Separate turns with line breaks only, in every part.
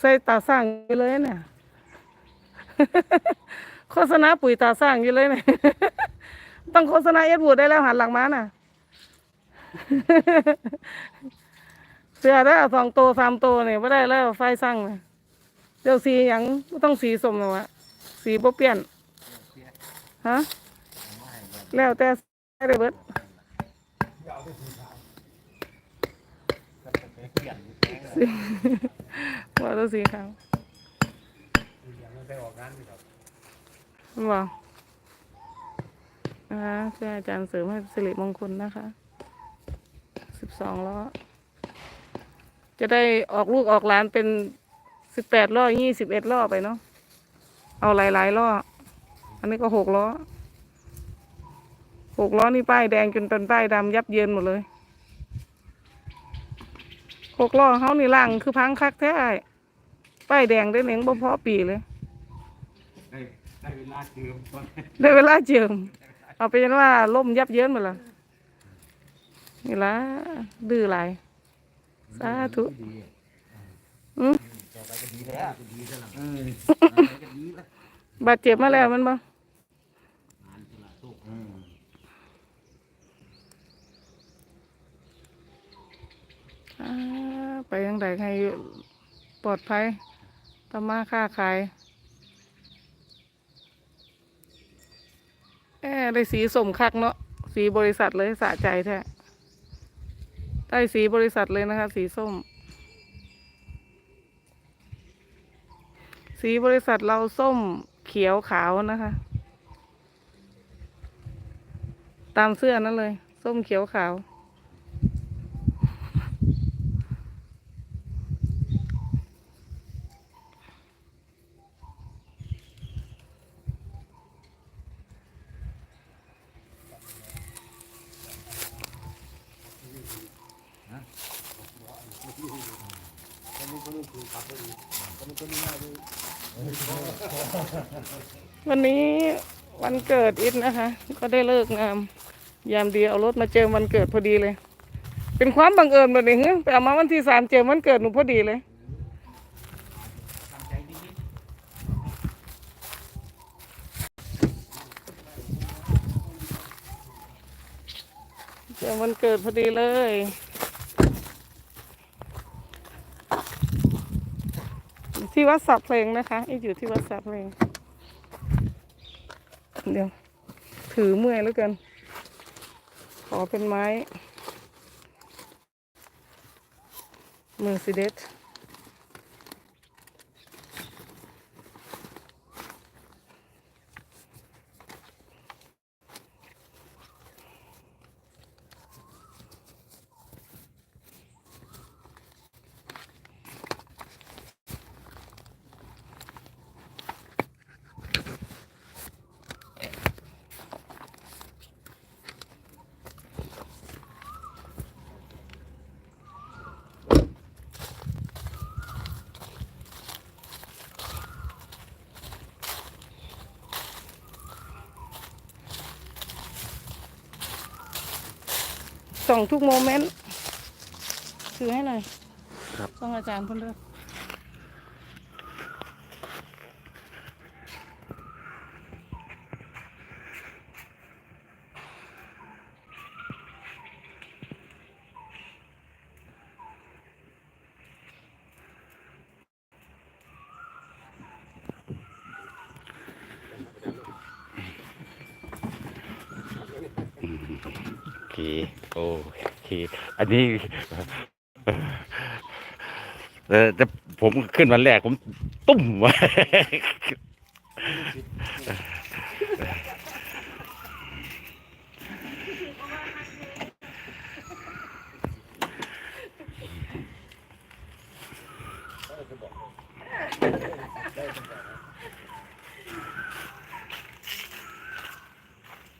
ใส่ตาสร้างอยู่เลยเนี่ย โฆษณาปุ๋ยตาสร้างอยู่เลยเนี่ย ต้องโฆษณาเอ็ดวูดได้แล้วหันหลังมาน่ะ เสือได้สองตัวสามตัวเนี่ยไม่ได้แล้วไฟสั่งเนี่ยเดี๋ยวสีหยังต้องสีสมหรอวะสีบ่เปลี่ยนฮะแล้วแต่ได้เบิดสี ว่าตัวสีขาวมันบอกนะคะช่วยอาจารย์เสริมให้สิริมงคลนะคะ สิบสองล้อ จะได้ออกลูกออกหลานเป็นสิบแปดล้อยี่สิบเอ็ดล้อไปเนาะ เอาหลายๆล้อ อันนี้ก็หกล้อ หกล้อนี่ป้ายแดงจนเป็นป้ายดำยับเยินหมดเลย หกล้อเขานี่ล่างคือพังคักแท้อ้าย ป้ายแดงได้เหนียงบ่พอปีเลย
ได้ได้เวลาเติมก่อน
ได้เวลาเจิม เอาไปนว่าล่มยับเยินหมดละนี่ละดื้อหลายสาธุ
ดี
อืม
ต่อไปก็ดีแล้วก็ดีแล้วล่ะเออต่อไปก็ดีแล้ว
บาดเจ็บมาแล้วมันบ่
งานตลาดโลกอืม
อ่าไปยังไงให้ปลอดภัย ทำมาค้าขายแอได้สีสมคักเนาะสีบริษัทเลยสะใจแท้ได้สีบริษัทเลยนะคะ สีส้ม สีบริษัทเราส้มเขียวขาวนะคะ ตามเสื้อนั่นเลย ส้มเขียวขาว วันนี้วันเกิดอิทนะคะ ก็ได้เลิกงาม ยามดีเอารถมาเจอวันเกิดพอดีเลย เป็นความบังเอิญแบบนี้เฮ้ยไปเอามาวันที่สามเจอวันเกิดหนูพอดีเลย
ตั้งใจดี
เจอวันเกิดพอดีเลย ที่วัดสับเพลงนะคะอีอยู่ที่วัดสับเพลง เดี๋ยว ถือเมื่อยแล้วกัน ขอเป็นไม้เมอร์ซิเดส ส่องทุกโมเมนต์ ถือให้หน่อย
ครับ
ต้องอาจารย์เพิ่นด้วย
เคโอเค อันนี้เออจะผมขึ้นวันแรกผมตุ้มว้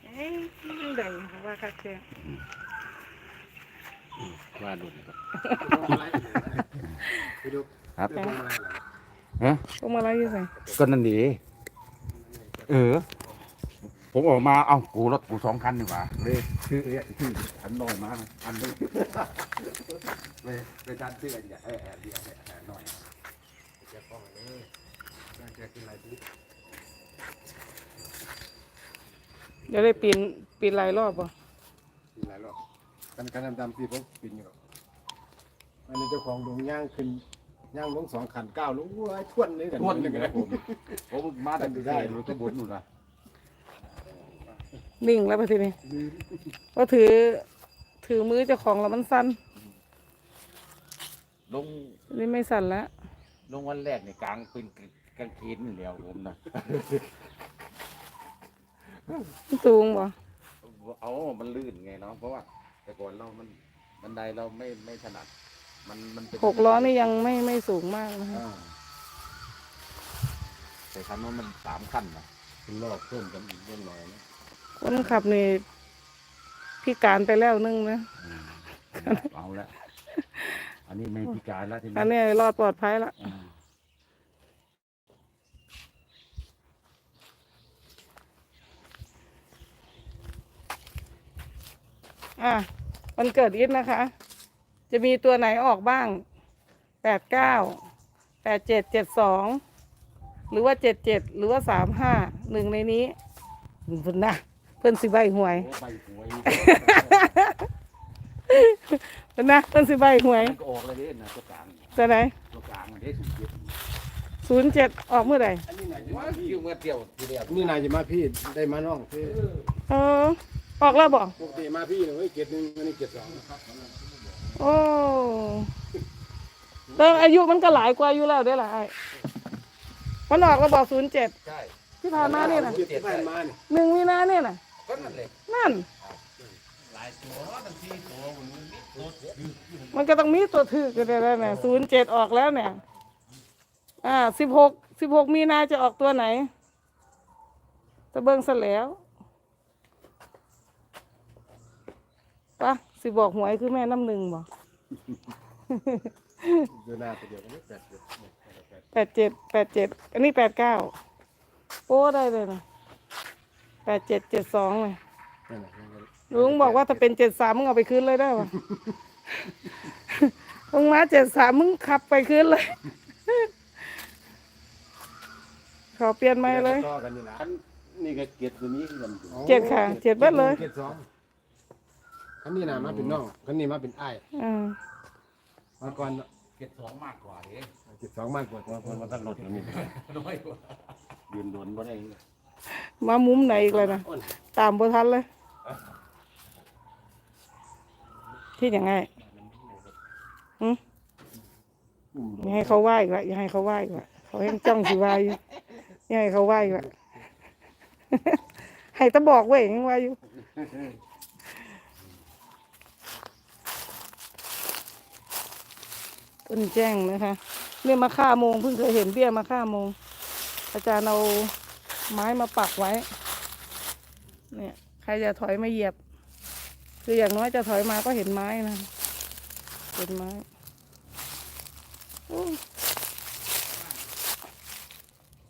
เอ้ ยแบ่งว่าคักแท้
ว่าดุนครับครับฮะ
พวกมาลัยอยู่ใส่
ก็นั่นดีเออ ผมออกมา เอ้า กูรถกูสองคันดีกว่าเลยชื่อเอ้ยชื่ออันน้อยมานะอันนึงเลยเลยดันชื่ออันใหญ่แอบเดียวแอบหน่อย
จะป้องเลยจะกินอะไร
ดี ยวได้ปีนปีนหลายรอบป่ะ
กินหลายรอบกันกันดำๆที่ผมกินอยู่หรอกอันนี้เจ้าของดงย่างขึ้นย่างลงสองขันก้าวลงว้ายทวนเลยกัน
ทวนหนึ่ง
กั
เลยผมผมมาแต่ได้อยู่ที่บนนู่นนะ
นิ่งแล้วไปทีนี้ก็ถือ ถือมือเจ้าของแล้วมันสั่น
ลง
อันนี่ไม่สั่นแล้ว
ลงวันแรกในกลางเป็นกางเกงนี่แล้วผมนะ
มัน สูงป่ะ
เอามันลื่นไงเนาะเพราะว่า แต่ก่อนเรามันบันไดเราไม่ไม่ถนัด มันมันเป็น
หกล้อนี่ยังไม่ไม่สูงมากนะคะ
อ่าแต่คันว่ามันสามขั้นนะ
เป็นรอบเพิ่มกันอีกเรื่องหน่อยนะ
คนขับนี่พิการไปแล้วนึงนะ
อืมเอาละอันนี้ไม่พิการแล้วที
อัน
นี้
นี้รอดปลอดภัยละ
อ่า
อะวันเกิดอิทนะคะ จะมีตัวไหนออกบ้างแปดเก้าแปดเจ็ดเจ็ดสองหรือว่าเจ็ดเจ็ดหรือว่าสามห้าหนึ่งในนี้เพิ่นนะเพิ่นสิใบหวย
โอ้ใบหวย
เพิ่นนะเพิ่นสิใบหวย
มันก็ออกเลยเด้นะตัวกลาง
ตัวไหน
ตัวกลางมันได้สุดเจ็ด
ศูนย์เจ็ดออกเมื่อไหร่
อันนี้นายจะ
ว่า
มาพี่
คิวเมื่อเดียวทีเดียว
นี่นายจะมาพี่ได้มาน้องพี่
เออ ออกแล้วบอก
ปกติมาพี่เนี่ยเว้ยเจ็ดหนึ่งอันนี้เจ็ดสอง
โอ้แล้วอายุมันก็หลายกว่าอายุแล้วได้หลายมันออกแล้วบอกศูนย์เจ็ด
ใช่
ที่ผ่านมาเนี่ยนะ
เจ็ดที่ผ่านมาเนี่ย
หนึ่งมีนาเนี่ยนะ
ก็นั่นเลย
นั่น
หลายตัวทั้งที่ตัวมันมีตัว
มันก็ต้องมีตัวถือกันแล้วเนี่ยศูนย์เจ็ดออกแล้วเนี่ยอ่าสิบหกสิบหกมีนาจะออกตัวไหนจะเบิ้งซะแล้ว ปะสิบอกหวยคือแม่น้ำหนึ่งบอก
เดือนหน้าตัวเดียวกันนี่แปดเจ็ด
แปดเจ็ดแปดเจ็ดอันนี้แปดเก้าโอ้ได้เลยนะแปดเจ็ดเจ็ดสองเลย
นั่นแหละนั่นแหละ
ลุงบอกว่าถ้าเป็นเจ็ดสามมึงเอาไปคืนเลยได้ปะมึงมาเจ็ดสามมึงขับไปคืนเลย ขอเปลี่ยนไม่เลย
ต่อกันนี่นะ
อันนี่ก็เกียรติตัวนี้คือกัน
เจ็ดค่ะเจ็ดเบิดเลย
เจ็ดสอง คันนี้นะมาเป็นน้องคันนี้มาเป็นไอ้าย
อ่า
มาก่อน
เกียรติสองมากกว่าเอง
เจ็ดสองมากกว่าตัวคนมาตั้งรถแล้วนี่
น้อยกว่ายืนโดนบ่ได้
มามุมไหนอีกเลยนะตามบทันเลยที่ยังไงอืมอย่าให้เขาไหว้อีกละอย่าให้เขาไหว้อีกละเขาให้จ้องสิไหว้อยู่อย่าให้เขาไหว้อีกละ ให้ตะบอกเว้ยยังไหว้อยู่ ต้นแจ้งนะคะเบี้ยมาฆ่าโมงเพิ่งเคยเห็นเบี้ยมาฆ่าโมง อาจารย์เอาไม้มาปักไว้ เนี่ย ใครจะถอยมาเหยียบ คืออย่างน้อยจะถอยมาก็เห็นไม้นะเห็นไม้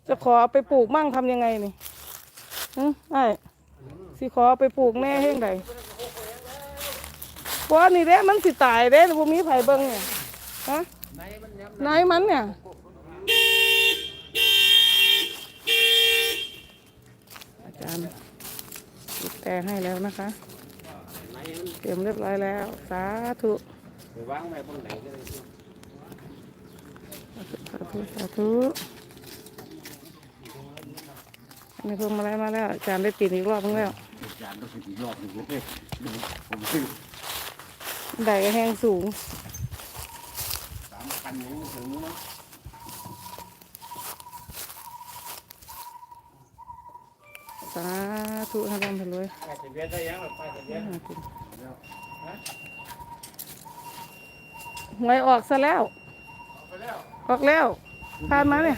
จะขอเอาไปปลูกมั่งทำยังไงนี่ฮึไอ้สิขอไปปลูกแน่เฮ่งใดเพราะนี่เด้มันสิตายเด้พวกมีไผเบิ่งเนี่ย ฮะไหนมันเนี่ย อาจารย์ติดแต่ให้แล้วนะคะ เตรียมเรียบร้อยแล้ว สาธุ
ไปวางไว้บนไหนก็ได้
สาธุ สาธุอันนี้เพิ่งมาแล้วมาแล้ว อาจารย์ได้ปีนอีกรอบนึงแล้ว
จานก็สิอีกรอบหนึงเลยผมซื้อ
ได้ก็แห้งสูง
สามพันอย่างนี้ถึงนะ
สาธุให้ร่ำให้รวย
ไปทะเบียนได้ยังหรอไปทะเบียน
หวยออกซะแล้ว
ไปแล้ว
ออกแล้วผ่านมาเนี่ย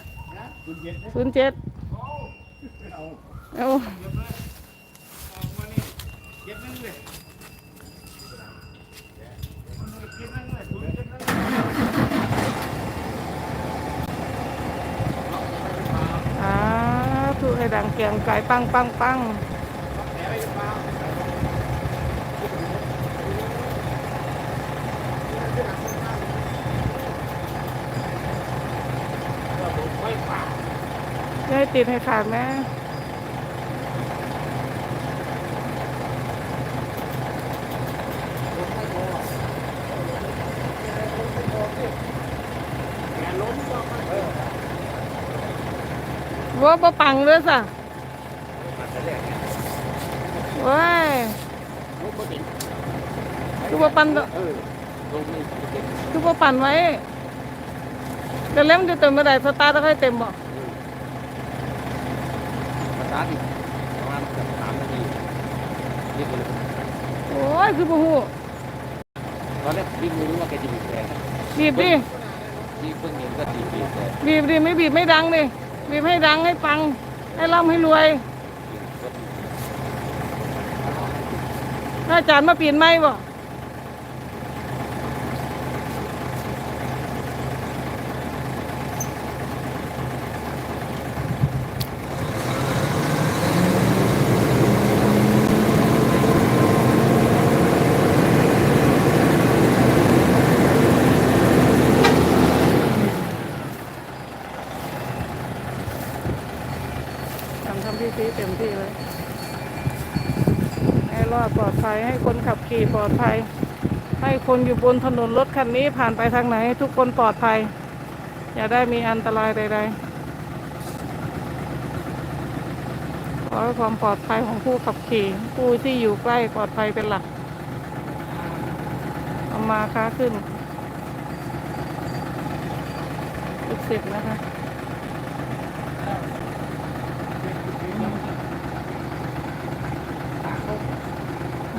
คุณเย็นได้
ศูนย์เจ็ด
เอา
เอา
นี่เจ็ดนึงเลยเจ็ดนึงเลยศูนย์เจ็ดนึง
สาธุ ให้ดังเกรียงไก่ปังปังปัง
ไปมา
ก็ผมไม่ฝาก
จะให้ติดให้ขาดไหม ว่าปะปังเลยสะว้ายคือว่าปัน
เออลงนี่
คือว่าปั่นไว้แต่เล่มจะเต็มเมื่อไหร่สตาร์ทแล้วค่อยเต็มบ่
สตาร์ทอีกประมาณเกือบสามนาทีนี่ก็เลย
โอ้ยคือบูฮู
ตอนแรกวิ่งไม่รู้ว่าแกจะบีบแรง
บีบดิ
ที่เพิ่งเห็นก็บีบบีบแต่
บีบดิไม่บีบไม่ดังดิ บีบให้ดังให้ปัง ให้ร่ำให้รวยถ้าอาจารย์มาเปลี่ยนไหมบ่ ทำทำที่ที่เต็มที่เลยให้รอดปลอดภัยให้คนขับขี่ปลอดภัย ให้คนอยู่บนถนนรถคันนี้ผ่านไปทางไหน ทุกคนปลอดภัย อย่าได้มีอันตรายใด ๆ ขอให้ความปลอดภัยของผู้ขับขี่ ผู้ที่อยู่ใกล้ปลอดภัยเป็นหลักเอามาค้าขึ้นลูกศิษย์นะคะ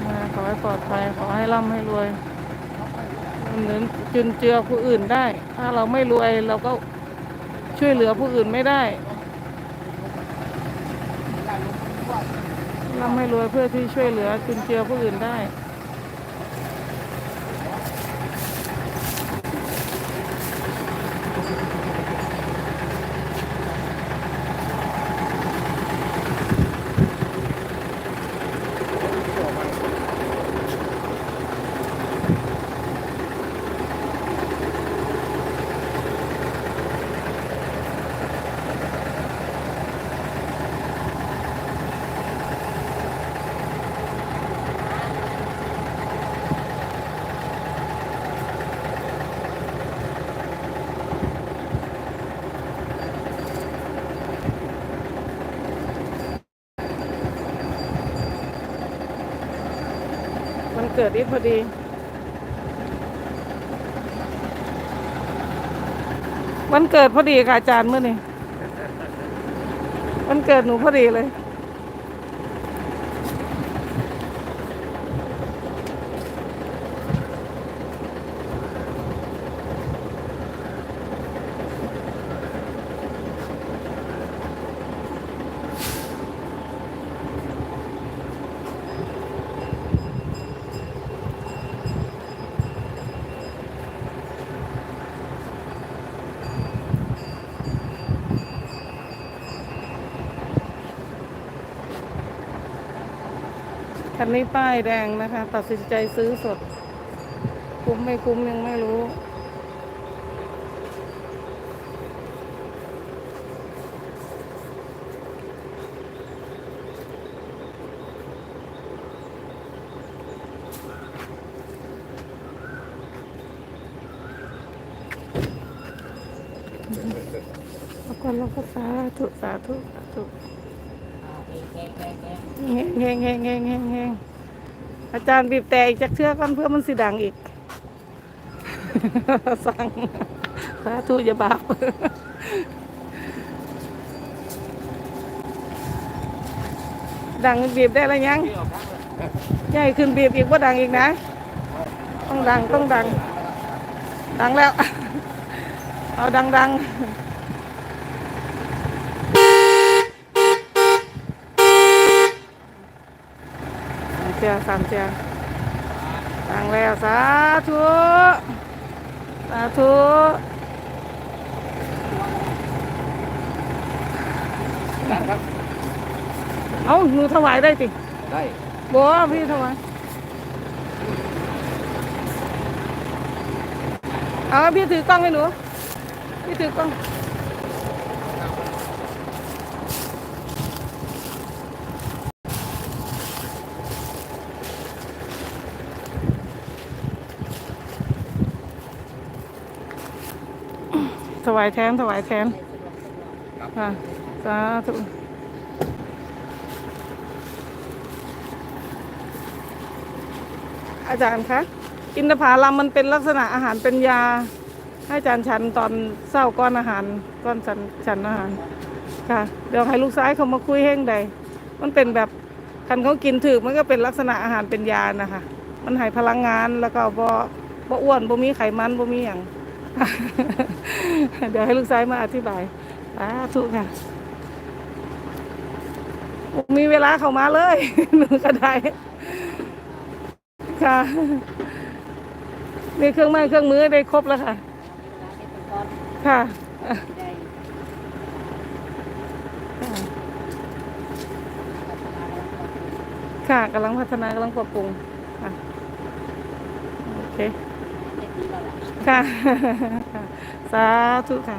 มาขอให้ ปลอดภัยขอให้ร่ำให้รวยเหมือนจุนเจือผู้อื่นได้ ถ้าเราไม่รวยเราก็ช่วยเหลือผู้อื่นไม่ได้ร่ำให้รวยเพื่อที่ช่วยเหลือจุนเจือผู้อื่นได้ เกิดอีกพอดี วันเกิดพอดีค่ะอาจารย์เมื่อนี่วันเกิดหนูพอดีเลย นี้ป้ายแดงนะคะ ตัดสินใจซื้อสด คุ้มไม่คุ้มยังไม่รู้แล้วก็เราก็สาธุสาธุสาธุ เฮงเฮงเฮงเฮงเฮงเฮงอาจารย์บีบแต่อีกจากเชือกกันเพื่อมันสิดังอีก สั่งสาธุอย่าบาปดังบีบได้แล้วยังใหญ่ขึ้นบีบอีกว่าดังอีกนะ ต้องดังต้องดัง ดังแล้ว เอาดังดังสาม เจียสามเจียดังแล้วสาธุสาธุ
ครับ
เอาหนูถวายได้ติ
ได้
บัวพี่ถวายเอาพี่ถือกล้องให้หนูพี่ถือกล้อง วายแทนถวายแทนค่ะสาธุอาจารย์คะอินทผลัมมันเป็นลักษณะอาหารเป็นยา ให้อาจารย์ฉันตอนเศร้าก้อนอาหารก้อนฉันฉันอาหารค่ะ เดี๋ยวให้ลูกซ้ายเขามาคุยเฮงใด มันเป็นแบบคันเขากินถือมันก็เป็นลักษณะอาหารเป็นยานะคะ มันให้พลังงานแล้วก็บ่บ่อ้วนบ่มีไขมันบ่มีอย่าง เดี๋ยวให้ลูกซ้ายมาอธิบายสาธุค่ะ มีเวลาเข้ามาเลยหนูก็ได้ค่ะมีเครื่องไม้เครื่องมือได้ครบแล้วค่ะ ค่ะค่ะกำลังพัฒนากำลังปรับปรุงค่ะโอเค ค่ะ สาธุค่ะ